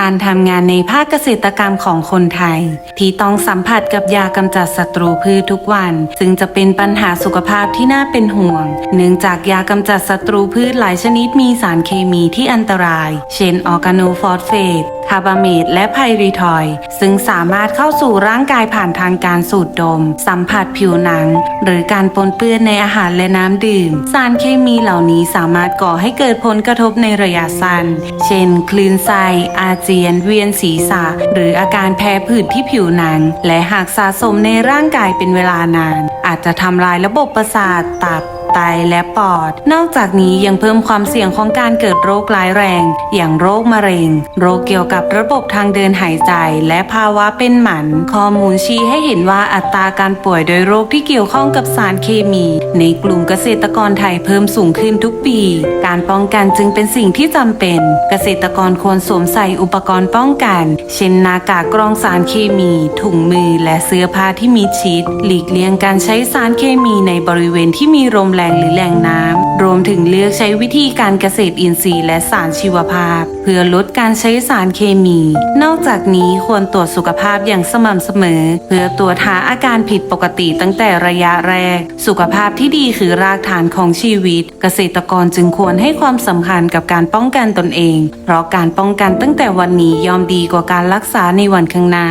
การทำงานในภาคเกษตรกรรมของคนไทย ที่ต้องสัมผัสกับยากำจัดศัตรูพืชทุกวัน ซึ่งจะเป็นปัญหาสุขภาพที่น่าเป็นห่วง เนื่องจากยากำจัดศัตรูพืชหลายชนิดมีสารเคมีที่อันตราย เช่นออร์แกโนฟอสเฟต คาร์บาเมตและไพริทอย ซึ่งสามารถเข้าสู่ร่างกายผ่านทางการสูดดม สัมผัสผิวหนัง หรือการปนเปื้อนในอาหารและน้ำดื่ม สารเคมีเหล่านี้สามารถก่อให้เกิดผลกระทบในระยะสั้น เช่น คลื่นไส้อาเจียน เวียนศีรษะ หรืออาการแพ้ผื่นที่ผิวหนัง และหากสะสมในร่างกายเป็นเวลานาน อาจจะทำลายระบบประสาทตับ ไตและปอด นอกจากนี้ยังเพิ่มความเสี่ยงของการเกิดโรคร้ายแรง อย่างโรคมะเร็ง โรคเกี่ยวกับระบบทางเดินหายใจ และภาวะเป็นหมัน ข้อมูลชี้ให้เห็นว่าอัตราการป่วยโดยโรคที่เกี่ยวข้องกับสารเคมี ในกลุ่มเกษตรกรไทยเพิ่มสูงขึ้นทุกปี การป้องกันจึงเป็นสิ่งที่จำเป็น เกษตรกรควรสวมใส่อุปกรณ์ป้องกัน เช่นหน้ากากกรองสารเคมี ถุงมือและเสื้อผ้าที่มีชิด หลีกเลี่ยงการใช้สารเคมีในบริเวณที่มีลมแรงหรือแหล่งน้ำรวมถึงเลือกใช้วิธีการเกษตรอินทรีย์และสารชีวภาพ เพื่อลดการใช้สารเคมี นอกจากนี้ควรตรวจสุขภาพอย่างสม่ำเสมอ เพื่อตรวจหาอาการผิดปกติตั้งแต่ระยะแรก สุขภาพที่ดีคือรากฐานของชีวิต เกษตรกรจึงควรให้ความสำคัญกับการป้องกันตนเอง เพราะการป้องกันตั้งแต่วันนี้ย่อมดีกว่าการรักษาในวันข้างหน้า